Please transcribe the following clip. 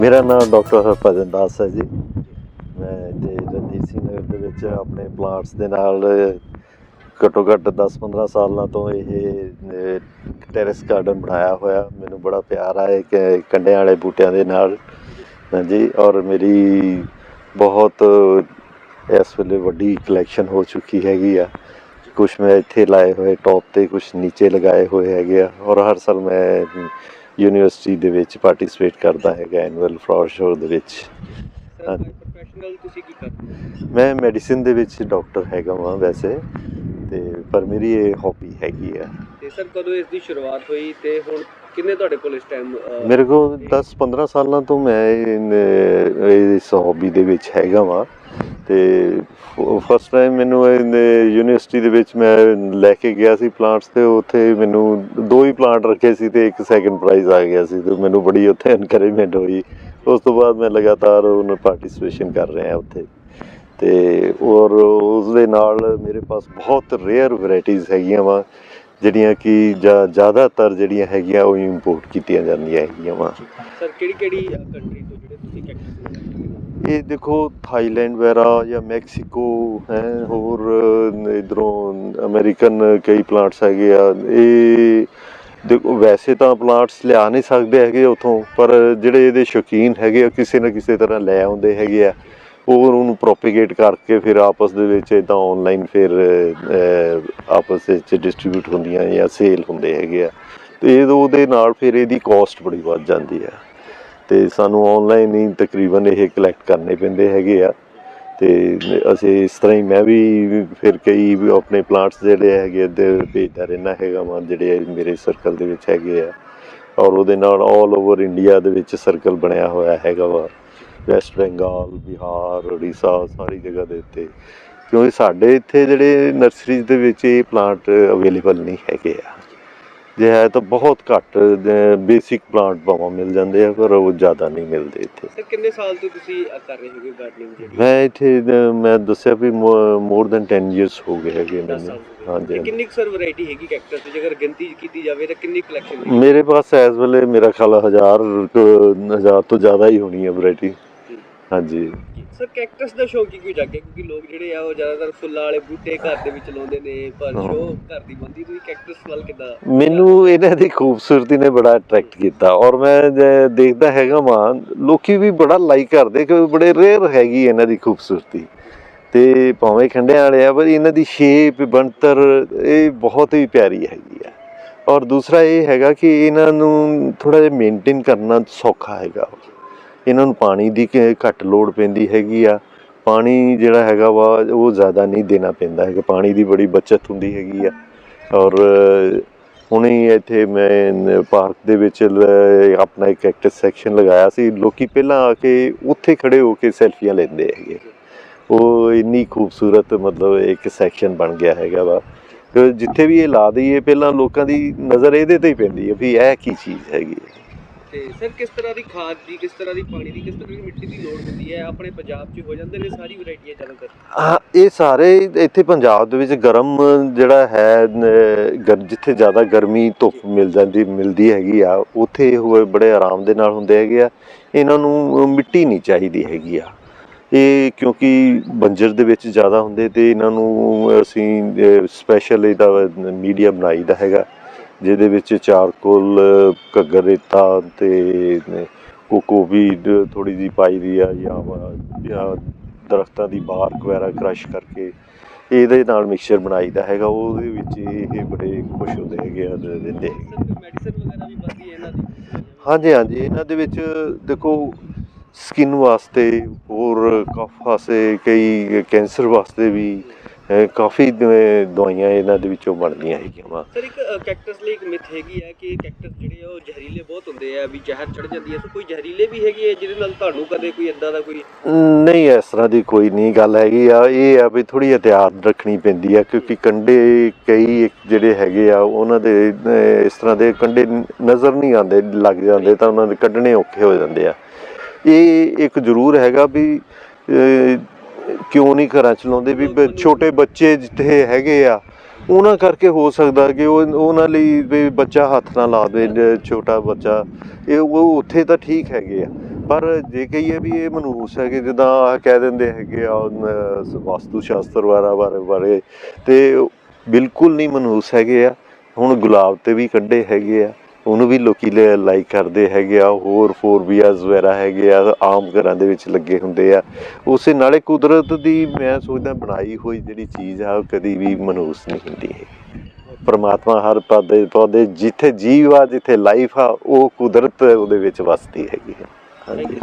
ਮੇਰਾ ਨਾਮ ਡਾਕਟਰ ਹਰਭਜਨ ਦਾਸ ਹੈ ਜੀ। ਮੈਂ ਇੱਥੇ ਰਣਜੀਤ ਸਿੰਘ ਨਗਰ ਦੇ ਵਿੱਚ ਆਪਣੇ ਪਲਾਂਟਸ ਦੇ ਨਾਲ ਘੱਟੋ ਘੱਟ 10-15 ਸਾਲਾਂ ਤੋਂ ਇਹ ਟੈਰੇਸ ਗਾਰਡਨ ਬਣਾਇਆ ਹੋਇਆ। ਮੈਨੂੰ ਬੜਾ ਪਿਆਰ ਆ ਇਹ ਕ- ਕੰਡਿਆਂ ਵਾਲੇ ਬੂਟਿਆਂ ਦੇ ਨਾਲ। ਹਾਂਜੀ, ਔਰ ਮੇਰੀ ਬਹੁਤ ਇਸ ਵੇਲੇ ਵੱਡੀ ਕਲੈਕਸ਼ਨ ਹੋ ਚੁੱਕੀ ਹੈਗੀ ਆ। ਕੁਝ ਮੈਂ ਇੱਥੇ ਲਾਏ ਹੋਏ ਟੌਪ ਤੇ ਕੁਝ ਨੀਚੇ ਲਗਾਏ ਹੋਏ ਹੈਗੇ ਆ। ਔਰ ਹਰ ਸਾਲ ਮੈਂ ਯੂਨੀਵਰਸਿਟੀ ਦੇ ਵਿੱਚ ਪਾਰਟਿਸਿਪੇਟ ਕਰਦਾ ਹੈਗਾ ਐਨੂਅਲ ਫਲਾਵਰ ਸ਼ੋਅ ਦੇ ਵਿੱਚ। ਹਾਂਜੀ। ਪ੍ਰੋਫੈਸ਼ਨਲ ਤੁਸੀਂ ਕੀ ਕਰਦੇ ਮੈਂ ਮੈਡੀਸਿਨ ਦੇ ਵਿੱਚ ਡਾਕਟਰ ਹੈਗਾ ਵਾਂ ਵੈਸੇ ਤੇ ਪਰ ਮੇਰੀ ਇਹ ਹੌਬੀ ਹੈਗੀ ਆ। ਤੇ ਸਰ ਕਦੋਂ ਇਸ ਦੀ ਸ਼ੁਰੂਆਤ ਹੋਈ ਤੇ ਹੁਣ ਕਿੰਨੇ ਤੁਹਾਡੇ ਕੋਲ ਇਸ ਟਾਈਮ ਮੇਰੇ ਕੋਲ 10 15 ਸਾਲਾਂ ਤੋਂ ਮੈਂ ਇਸ ਹੌਬੀ ਦੇ ਵਿੱਚ ਹੈਗਾ ਵਾਂ। ਤੇ ਫਸਟ ਟਾਈਮ ਮੈਨੂੰ ਯੂਨੀਵਰਸਿਟੀ ਦੇ ਵਿੱਚ ਮੈਂ ਲੈ ਕੇ ਗਿਆ ਸੀ ਪਲਾਂਟਸ ਤੇ, ਉੱਥੇ ਮੈਨੂੰ ਦੋ ਹੀ ਪਲਾਂਟ ਰੱਖੇ ਸੀ ਤੇ ਇੱਕ ਸੈਕੰਡ ਪ੍ਰਾਈਜ਼ ਆ ਗਿਆ ਸੀ ਤੇ ਮੈਨੂੰ ਬੜੀ ਉੱਥੇ ਐਨਕਰੇਜਮੈਂਟ ਹੋਈ। ਉਸ ਤੋਂ ਬਾਅਦ ਮੈਂ ਲਗਾਤਾਰ ਉਹਨਾਂ ਪਾਰਟਿਸਿਪੇਸ਼ਨ ਕਰ ਰਿਹਾ ਉੱਥੇ। ਤੇ ਔਰ ਉਸ ਦੇ ਨਾਲ ਮੇਰੇ ਪਾਸ ਬਹੁਤ ਰੇਅਰ ਵੈਰਾਈਟੀਆਂ ਹੈਗੀਆਂ ਵਾ, ਜਿਹੜੀਆਂ ਕਿ ਜ਼ਿਆ- ਜ਼ਿਆਦਾਤਰ ਜਿਹੜੀਆਂ ਹੈਗੀਆਂ ਉਹ ਇੰਪੋਰਟ ਕੀਤੀਆਂ ਜਾਂਦੀਆਂ ਹੈਗੀਆਂ ਵਾ। ਸਰ ਕਿਹੜੀ ਕਿਹੜੀ ਕੰਟਰੀ ਤੋਂ ਜਿਹੜੇ ਤੁਸੀਂ ਕੈਕਟਸ ਇਹ ਦੇਖੋ ਥਾਈਲੈਂਡ ਵਗੈਰਾ ਜਾਂ ਮੈਕਸੀਕੋ, ਹੈ, ਹੋਰ ਇਧਰੋਂ ਅਮਰੀਕਨ ਕਈ ਪਲਾਂਟਸ ਹੈਗੇ ਆ। ਇਹ ਦੇਖੋ, ਵੈਸੇ ਤਾਂ ਪਲਾਂਟਸ ਲਿਆ ਨਹੀਂ ਸਕਦੇ ਹੈਗੇ ਉਥੋਂ, ਪਰ ਜਿਹੜੇ ਇਹਦੇ ਸ਼ੌਕੀਨ ਹੈਗੇ ਆ, ਕਿਸੇ ਨਾ ਕਿਸੇ ਤਰ੍ਹਾਂ ਲੈ ਆਉਂਦੇ ਹੈਗੇ ਆ। ਉਹ ਉਹਨੂੰ ਪ੍ਰੋਪੀਗੇਟ ਕਰਕੇ ਫਿਰ ਆਪਸ ਦੇ ਵਿੱਚ ਇਦਾਂ ਆਨਲਾਈਨ ਫਿਰ ਆਪਸ ਵਿੱਚ ਡਿਸਟ੍ਰੀਬਿਊਟ ਹੁੰਦੀਆਂ ਜਾਂ ਸੇਲ ਹੁੰਦੇ ਹੈਗੇ ਆ। ਤੇ ਇਹ ਉਹਦੇ ਨਾਲ ਫਿਰ ਇਹਦੀ ਕਾਸਟ ਬੜੀ ਵੱਧ ਜਾਂਦੀ ਆ। ਤੇ ਸਾਨੂੰ ਆਨਲਾਈਨ ਹੀ ਤਕਰੀਬਨ ਇਹ ਕਲੈਕਟ ਕਰਨੇ ਪੈਂਦੇ ਹੈਗੇ ਆ। ਤੇ ਅਸੀਂ ਇਸ ਤਰ੍ਹਾਂ ਹੀ ਮੈਂ ਵੀ ਫਿਰ ਕਈ ਆਪਣੇ ਪਲਾਂਟਸ ਜਿਹੜੇ ਹੈਗੇ ਤੇ ਭੇਜਦਾ ਰਹਿਣਾ ਹੈਗਾ ਵਾਂ, ਜਿਹੜੇ ਮੇਰੇ ਸਰਕਲ ਦੇ ਵਿੱਚ ਹੈਗੇ ਆ। ਔਰ ਉਹਦੇ ਨਾਲ ਆਲ ਓਵਰ ਇੰਡੀਆ ਦੇ ਵਿੱਚ ਸਰਕਲ ਬਣਿਆ ਹੋਇਆ ਹੈਗਾ ਵਾ। ਵੈਸਟ ਬੰਗਾਲ ਬਿਹਾਰ ਉੜੀਸਾ ਸਾਰੀ ਜਗ੍ਹਾ ਦੇ ਉੱਤੇ। ਕਿਉਂਕਿ ਸਾਡੇ ਇੱਥੇ ਜਿਹੜੇ ਨਰਸਰੀਜ਼ ਦੇ ਵਿੱਚ ਇਹ ਪਲਾਂਟ ਅਵੇਲੇਬਲ ਨਹੀਂ ਹੈਗੇ ਆ। ਜੇ ਹੈ ਤਾਂ ਬਹੁਤ ਘੱਟ ਬੇਸਿਕ ਪਲਾਂਟ ਭਾਵੇਂ ਮਿਲ ਜਾਂਦੇ ਆ ਪਰ ਉਹ ਜ਼ਿਆਦਾ ਨਹੀਂ ਮਿਲਦੇ ਇੱਥੇ। ਸਰ ਕਿੰਨੇ ਸਾਲ ਤੋਂ ਤੁਸੀਂ ਅ, ਕਰ ਰਹੇ ਹੋਗੇ ਗਾਰਡਨਿੰਗ ਜਿਹੜੀ? ਮੈਂ ਇੱਥੇ ਮੈਂ ਦੱਸਿਆ ਵੀ ਮੋਰ ਦੈਨ 10 ਇਅਰਸ ਹੋ ਗਏ ਹੈਗੇ 10 ਮੈਨੂੰ। ਹਾਂਜੀ। ਕਿੰਨੀ ਸਰ ਵੈਰਾਈਟੀ ਹੈਗੀ ਕੈਕਟਸ ਦੀ? ਜੇਕਰ ਗਿਣਤੀ ਕੀਤੀ ਜਾਵੇ ਤਾਂ ਕਿੰਨੀ ਕਲੈਕਸ਼ਨ ਮੇਰੇ ਪਾਸ ਇਸ ਵੇਲੇ ਮੇਰਾ ਖਿਆਲ ਹਜ਼ਾਰ ਕੁ- ਹਜ਼ਾਰ ਤੋਂ ਜ਼ਿਆਦਾ ਹੀ ਹੋਣੀ ਹੈ ਵੈਰਾਈਟੀ ਹਾਂਜੀ। ਸਰ ਕੈਕਟਸ ਦਾ ਸ਼ੌਕ ਕਿਉਂ ਜਾਗਿਆ ਕਿਉਂਕਿ ਲੋਕ ਜਿਹੜੇ ਆ ਉਹ ਜ਼ਿਆਦਾਤਰ ਫੁੱਲਾਂ ਵਾਲੇ ਬੂਟੇ ਘਰ ਦੇ ਵਿੱਚ ਲਾਉਂਦੇ ਨੇ ਪਰ। ਸ਼ੋ ਘਰ ਦੀ ਬੰਦੀ ਤੁਸੀਂ ਕੈਕਟਸ ਵੱਲ ਕਿਦਾਂ? ਮੈਨੂੰ ਇਹਨਾਂ ਦੀ ਖੂਬਸੂਰਤੀ ਨੇ ਬੜਾ ਅਟਰੈਕਟ ਕੀਤਾ। ਔਰ ਮੈਂ ਦੇਖਦਾ ਹੈਗਾ ਵਾਂ ਲੋਕੀ ਵੀ ਬੜਾ ਲਾਈਕ ਕਰਦੇ ਕਿ ਬੜੇ ਰੇਅਰ ਹੈਗੀ ਇਹਨਾਂ ਦੀ ਖੂਬਸੂਰਤੀ। ਤੇ ਭਾਵੇਂ ਖੰਡਿਆਂ ਵਾਲੇ ਆ ਪਰ ਇਹਨਾਂ ਦੀ ਸ਼ੇਪ ਬਣਤਰ ਇਹ ਬਹੁਤ ਹੀ ਪਿਆਰੀ ਹੈਗੀ ਆ। ਔਰ ਦੂਸਰਾ ਇਹ ਹੈਗਾ ਕਿ ਇਹਨਾਂ ਨੂੰ ਥੋੜਾ ਜਿਹਾ ਮੇਨਟੇਨ ਕਰਨਾ ਸੌਖਾ ਹੈਗਾ। ਇਹਨਾਂ ਨੂੰ ਪਾਣੀ ਦੀ ਕਿ- ਘੱਟ ਲੋੜ ਪੈਂਦੀ ਹੈਗੀ ਆ। ਪਾਣੀ ਜਿਹੜਾ ਹੈਗਾ ਵਾ, ਉਹ ਜ਼ਿਆਦਾ ਨਹੀਂ ਦੇਣਾ ਪੈਂਦਾ ਹੈਗਾ। ਪਾਣੀ ਦੀ ਬੜੀ ਬਚਤ ਹੁੰਦੀ ਹੈਗੀ ਆ। ਔਰ ਹੁਣੇ ਇੱਥੇ ਮੈਂ ਪਾਰਕ ਦੇ ਵਿੱਚ ਆਪਣਾ ਇੱਕ ਐਕਟਿਵ ਸੈਕਸ਼ਨ ਲਗਾਇਆ ਸੀ। ਲੋਕੀ ਪਹਿਲਾਂ ਆ ਕੇ ਉੱਥੇ ਖੜੇ ਹੋ ਕੇ ਸੈਲਫੀਆਂ ਲੈਂਦੇ ਹੈਗੇ। ਉਹ ਇੰਨੀ ਖੂਬਸੂਰਤ ਮਤਲਬ ਇੱਕ ਸੈਕਸ਼ਨ ਬਣ ਗਿਆ ਹੈਗਾ ਵਾ। ਕਿ ਜਿੱਥੇ ਵੀ ਇਹ ਲਾ ਦਈਏ, ਪਹਿਲਾਂ ਲੋਕਾਂ ਦੀ ਨਜ਼ਰ ਇਹਦੇ ਤੇ ਹੀ ਪੈਂਦੀ ਹੈ ਵੀ ਇਹ ਕੀ ਚੀਜ਼ ਹੈਗੀ ਤੇ ਸਰ, ਕਿਸ ਤਰ੍ਹਾਂ ਦੀ ਖਾਦ ਦੀ, ਕਿਸ ਤਰ੍ਹਾਂ ਦੀ ਪਾਣੀ ਦੀ, ਕਿਸ ਤਰ੍ਹਾਂ ਦੀ ਮਿੱਟੀ ਦੀ ਲੋੜ ਹੁੰਦੀ ਹੈ? ਆਪਣੇ ਪੰਜਾਬ 'ਚ ਹੋ ਜਾਂਦੇ ਨੇ ਸਾਰੀ ਵੈਰਾਈਟੀਆਂ ਜ਼ਿਆਦਾਤਰ ਹਾਂ, ਇਹ ਸਾਰੇ ਇੱਥੇ ਪੰਜਾਬ ਦੇ ਵਿੱਚ ਗਰਮ ਜਿਹੜਾ ਹੈ ਨ- ਜਿੱਥੇ ਜ਼ਿਆਦਾ ਗਰਮੀ, ਧੁੱਪ ਮਿਲ ਜਾਂਦੀ, ਮਿਲਦੀ ਹੈਗੀ ਆ, ਉੱਥੇ ਇਹ ਹੋਏ ਬੜੇ ਆਰਾਮ ਦੇ ਨਾਲ ਹੁੰਦੇ ਹੈਗੇ ਆ। ਇਹਨਾਂ ਨੂੰ ਮਿੱਟੀ ਨਹੀਂ ਚਾਹੀਦੀ ਹੈਗੀ ਆ। ਇਹ ਕਿਉਂਕਿ ਬੰਜਰ ਦੇ ਵਿੱਚ ਜ਼ਿਆਦਾ ਹੁੰਦੇ ਤੇ ਇਹਨਾਂ ਨੂੰ ਅਸੀਂ ਸਪੈਸ਼ਲ ਇਹਦਾ ਮੀਡੀਆ ਬਣਾਈਦਾ ਹੈਗਾ। ਜਿਹਦੇ ਵਿੱਚ ਚਾਰਕੋਲ ਘੱਗਰ ਰੇਤਾ ਤੇ ਕੋਕੋ ਵੀ ਥੋੜੀ ਜਿਹੀ ਪਾਈ ਦੀ ਆ ਜਾਂ ਜਾਂ ਦਰਖਤਾਂ ਦੀ ਬਾਰਕ ਵਗੈਰਾ ਕ੍ਰਸ਼ ਕਰਕੇ ਇਹਦੇ ਨਾਲ ਮਿਕਸਚਰ ਬਣਾਈਦਾ ਹੈਗਾ ਉਹਦੇ ਵਿੱਚ ਇਹ ਬੜੇ ਖੁਸ਼ ਹੁੰਦੇ ਹੈਗੇ ਆ ਦਿੰਦੇ ਹਾਂਜੀ ਹਾਂਜੀ ਇਹਨਾਂ ਦੇ ਵਿੱਚ ਦੇਖੋ ਸਕਿਨ ਵਾਸਤੇ ਹੋਰ ਕਫ ਵਾਸਤੇ ਕਈ ਕੈਂਸਰ ਵਾਸਤੇ ਵੀ ਕਾਫੀ ਦਵਾਈਆਂ ਇਹਨਾਂ ਦੇ ਵਿੱਚੋਂ ਬਣਦੀਆਂ ਹੈਗੀਆਂ ਵਾ। ਸਰ ਇੱਕ ਕੈਕਟਸ ਲਈ ਇੱਕ ਮਿਥ ਹੈਗੀ ਹੈ ਕਿ ਕੈਕਟਸ ਜਿਹੜੇ ਆ ਉਹ ਜ਼ਹਿਰੀਲੇ ਬਹੁਤ ਹੁੰਦੇ ਆ ਵੀ ਜ਼ਹਿਰ ਚੜ ਜਾਂਦੀ ਹੈ ਸੋ ਕੋਈ ਜ਼ਹਿਰੀਲੇ ਵੀ ਹੈਗੇ ਆ ਜਿਹਦੇ ਨਾਲ ਤੁਹਾਨੂੰ ਕਦੇ ਕੋਈ ਇਦਾਂ ਦਾ ਕੋਈ ਨਹੀਂ ਇਸ ਤਰ੍ਹਾਂ ਦੀ ਕੋਈ ਨਹੀਂ ਗੱਲ ਹੈਗੀ ਆ। ਇਹ ਆ ਵੀ ਥੋੜੀ ਇhtiyਾਤ ਰੱਖਣੀ ਪੈਂਦੀ ਆ ਕਿਉਂਕਿ ਕੰਡੇ ਕਈ ਜਿਹੜੇ ਹੈਗੇ ਆ ਉਹਨਾਂ ਦੇ ਇਸ ਤਰ੍ਹਾਂ ਦੇ ਕੰਡੇ ਨਜ਼ਰ ਨਹੀਂ ਆਉਂਦੇ ਲੱਗ ਜਾਂਦੇ ਤਾਂ ਉਹਨਾਂ ਦੇ ਕੱਢਣੇ ਔਖੇ ਹੋ ਜਾਂਦੇ ਆ। ਇਹ ਇੱਕ ਜ਼ਰੂਰ ਹੈਗਾ ਵੀ ਕਿਉਂ ਨਹੀਂ ਘਰਾਂ ਚਲਾਉਂਦੇ ਵੀ ਬ- ਛੋਟੇ ਬੱਚੇ ਜਿੱਥੇ ਹੈਗੇ ਆ ਉਹਨਾਂ ਕਰਕੇ ਹੋ ਸਕਦਾ ਕਿ ਉਹ ਉਹਨਾਂ ਲਈ ਵੀ ਬੱਚਾ ਹੱਥ ਨਾ ਲਾ ਦੇ ਜ- ਛੋਟਾ ਬੱਚਾ। ਇਹ ਉਹ ਉੱਥੇ ਤਾਂ ਠੀਕ ਹੈਗੇ ਆ। ਪਰ ਜੇ ਕਹੀਏ ਵੀ ਇਹ ਮਨਹੂਸ ਹੈਗੇ ਜਿੱਦਾਂ ਆਹ ਕਹਿ ਦਿੰਦੇ ਹੈਗੇ ਆ ਅਹ, ਵਾਸਤੂ ਸ਼ਾਸਤਰ ਵਾਰਾ ਬਾਰੇ ਬਾਰੇ ਤੇ ਬਿਲਕੁਲ ਨਹੀਂ ਮਨਹੂਸ ਹੈਗੇ ਆ। ਹੁਣ ਗੁਲਾਬ ਤੇ ਵੀ ਕੱਢੇ ਹੈਗੇ ਆ। ਉਹਨੂੰ ਵੀ ਲੋਕੀ ਲਾਈਕ ਕਰਦੇ ਹੈਗੇ ਆ, ਹੋਰ ਫੋਰਬੀਆਜ਼ ਵਗੈਰਾ ਹੈਗੇ ਆ, ਆਮ ਘਰਾਂ ਦੇ ਵਿੱਚ ਲੱਗੇ ਹੁੰਦੇ ਆ। ਉਸੇ ਨਾਲੇ ਕੁਦਰਤ ਦੀ ਮੈਂ ਸੋਚਦਾ ਬਣਾਈ ਹੋਈ ਜਿਹੜੀ ਚੀਜ਼ ਆ, ਉਹ ਕਦੀ ਵੀ ਮਨਹੂਸ ਨਹੀਂ ਹੁੰਦੀ ਹੈ ਪਰਮਾਤਮਾ ਹਰ ਪੌਦੇ ਪੌਦੇ ਜਿੱਥੇ ਜੀਵ ਆ, ਜਿੱਥੇ ਲਾਈਫ ਆ, ਉਹ ਕੁਦਰਤ ਉਹਦੇ ਵਿੱਚ ਵਸਦੀ ਹੈਗੀ ਆ। ਹਾਂਜੀ।